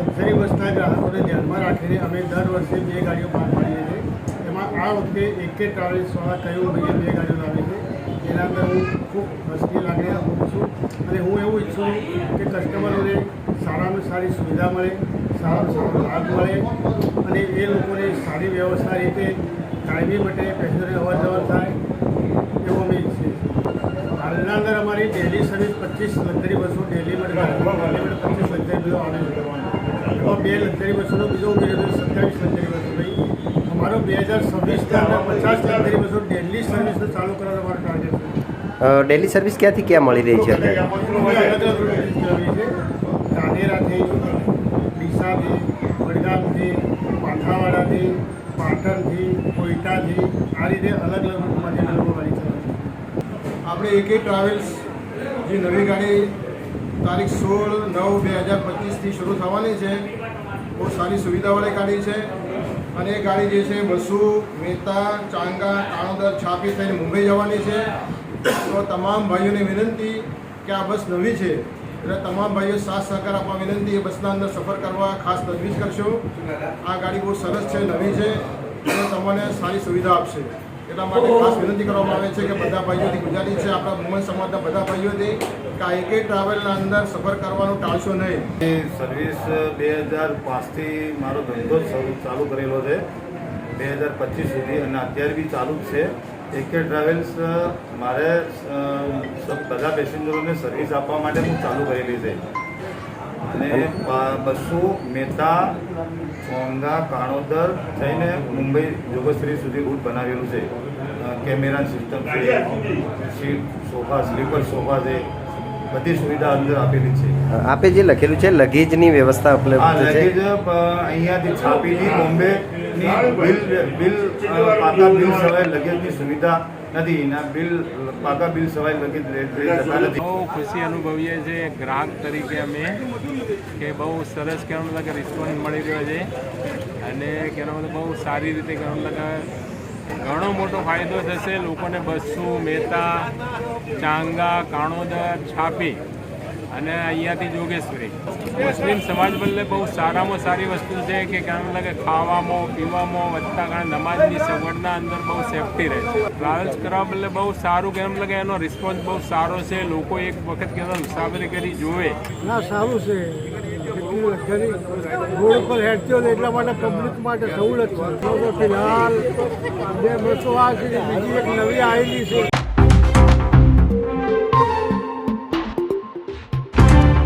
Luxury બસના ગ્રાહકોને ધ્યાનમાં રાખીને અમે દર વર્ષે બે ગાડીઓ બહાર પાડીએ છીએ. એમાં આ વખતે એક ટ્રાવેલ્સવાળા કયું ભાઈએ બે ગાડીઓ લાવી છે. એના અંદર હું ખૂબ હસની લાગણી અનુભવું છું. અને હું એવું ઈચ્છું કે કસ્ટમરોને સારામાં સારી સુવિધા મળે સારામાં સારો લાભ મળે અને એ લોકોને સારી વ્યવસ્થા રીતે કાયમી માટે પેસેન્જરને અવર જવર થાય. બે લક્ઝરી બસોનો બીજો ઉમેર્યો હતો સત્યાવીસ લક્ઝરી બસો ભાઈ. અમારો બે હજાર છવ્વીસના પચાસ લક્ઝરી બસો ડેલી સર્વિસને ચાલુ કરવાનો અમારો ટાર્ગેટ છે. ડેલી સર્વિસ ક્યાંથી ક્યાં મળી રહી છે ધાનેરાથી ડીસાથી વડગામથી પાથાવાડાથી પાટણથી કોઈટાથી આ રીતે અલગ અલગ રૂટમાંથી લોકો ગાડી ચલાવીએ આપણે એકે ટ્રાવેલ્સ જે નવી ગાડી તારીખ સોળ નવ બે હજાર પચીસથી શરૂ થવાની છે. બહુ સારી સુવિધાવાળી ગાડી છે. અને એ ગાડી જે છે બસુ મહેતા, ચાંગા કાણોદર છાપી થઈને મુંબઈ જવાની છે. તો તમામ ભાઈઓને વિનંતી કે આ બસ નવી છે. એટલે તમામ ભાઈઓ સાથ સહકાર આપવા વિનંતી, એ બસના અંદર સફર કરવા ખાસ તજવીજ કરશો. આ ગાડી બહુ સરસ છે, નવી છે. અને તમને સારી સુવિધા આપશે. એટલા માટે ખાસ વિનંતી કરવામાં આવે છે કે બધા ભાઈઓથી ગુજરાતી છે. આપણા મુંબઈ સમાજના બધા ભાઈઓથી કે આ એકે ટ્રાવેલના અંદર સફર કરવાનું ટાળશો નહીં. સર્વિસ બે હજાર પાંચથી મારો ધંધો ચાલુ કરેલો છે. બે હજાર પચીસ સુધી અને અત્યારે બી ચાલુ જ છે. એકે ટ્રાવેલ્સ મારે બધા પેસેન્જરોને સર્વિસ આપવા માટે હું ચાલુ કરેલી છે. અને બસો મહેતા સોંગા કાણોદર થઈને મુંબઈ જોગશ્રી સુધી રૂટ બનાવેલું છે. કેમેરા સિસ્ટમ છે સોફા સ્લીપર સોફા છે. બધી સુવિધા અંદર આપેલી છે. આપે જે લખેલું છે લગેજની વ્યવસ્થા ઉપલબ્ધ છે? લગેજ અહીંયાથી છાપીની બોમ્બે બિલ બિલ પાકા બિલ સિવાય લગેજની સુવિધા નથી. એના બિલ પાકા બિલ સિવાય લગેજ નથી. બહુ ખુશી અનુભવીએ છીએ ગ્રાહક તરીકે અમે કે બહુ સરસ કહેવાનો કે રિસ્પોન્સ મળી રહ્યો છે. અને કેનો મતલબ બહુ સારી રીતે કહેવાનો કે ઘણો મોટો ફાયદો થશે લોકોને બસો મહેતા, ચાંગા કાણોદર છાપી અને અહીંયાથી જોગેશ્વરી. મુસ્લિમ સમાજ બદલે બહુ સારામાં સારી વસ્તુ છે કે કારણ લાગે ખાવામાં, પીવામાં, વધતા કારણે નમાજની સગવડના અંદર બહુ સેફટી રહે છે. ટ્રાવેલ્સ કરવા બદલે બહુ સારું કેમ લાગે એનો રિસ્પોન્સ બહુ સારો છે. લોકો એક વખત કેવા મુસાફરી કરી જોવે. ના, સારું છે. રોડ પર હેડતી હોય એટલા માટે પબ્લિક માટે સહુલત છે. ફિલહાલ બે બસો આ બીજી એક નવી આવેલી છે.